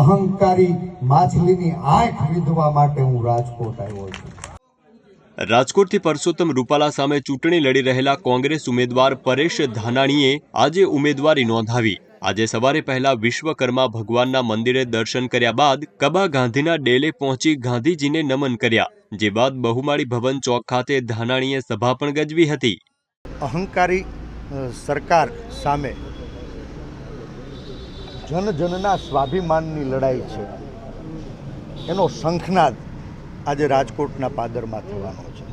અહંકારી માછલીની આંખ વિધવા માટે હું રાજકોટ આવ્યો છું. રાજકોટથી પરસોત્તમ રૂપાલા સામે ચૂંટણી લડી રહેલા કોંગ્રેસ ઉમેદવાર પરેશ ધાનાણીએ આજે ઉમેદવારી નોંધાવી. આજે સવારે પહેલા વિશ્વકર્મા ભગવાનના મંદિરે દર્શન કર્યા બાદ કબા ગાંધીના ડેલે પહોંચી ગાંધીજીને નમન કર્યા જે બાદ બહુમાળી ભવન ચોક ખાતે ધાનાણીએ સભા પણ ગજવી હતી. અહંકારી સરકાર સામે જનજનના સ્વાભિમાનની લડાઈ છે. એનો શંખનાદ આજે રાજકોટના પાદરમાં થવાનો છે.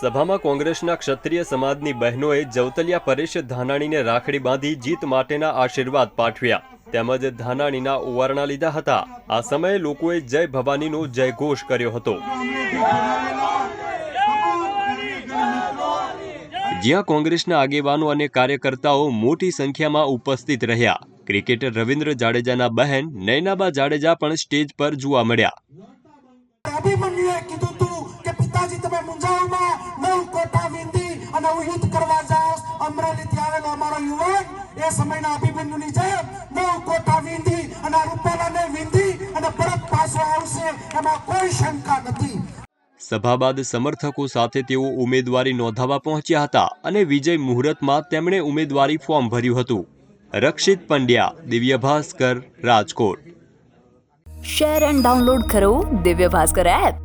સભામાં કોંગ્રેસના ક્ષત્રિય સમાજની બહેનોએ જવતલિયા પરેશ ધાનાણીને રાખડી બાંધી જીત માટેના આશીર્વાદ પાઠવ્યા. તેમજ ધાનાણીના ઓવારણા લીધા હતા. આ સમયે લોકોએ જય ભવાનીનો જયઘોષ કર્યો હતો. જ્યાં કોંગ્રેસના આગેવાનો અને કાર્યકર્તાઓ મોટી સંખ્યામાં ઉપસ્થિત રહ્યા ક્રિકેટર રવિન્દ્ર જાડેજાના બહેન નૈનાબા જાડેજા પણ સ્ટેજ પર જોવા મળ્યા. કીધું તું કે પિતાજી તમે મુંજાઓમાં નવ કોઠા વીંધી અને હું યુદ્ધ કરવા જાઉં અમરેલીથી આવેલો અમારો યુવાન એ સમયના અભિમન્યુની જેમ નવ કોઠા વીંધી અને રૂપાલાને વીંધી અને પરત પાછો આવશે એમાં કોઈ શંકા નથી. સભા બાદ સમર્થકો સાથે તેઓ ઉમેદવારી નોંધાવવા પહોંચ્યા હતા અને વિજય મુહૂર્તમાં તેમણે ઉમેદવારી ફોર્મ ભર્યું હતું. Rakshit Pandya Divya Bhaskar Rajkot. Share and download કરો દિવ્ય ભાસ્કર એપ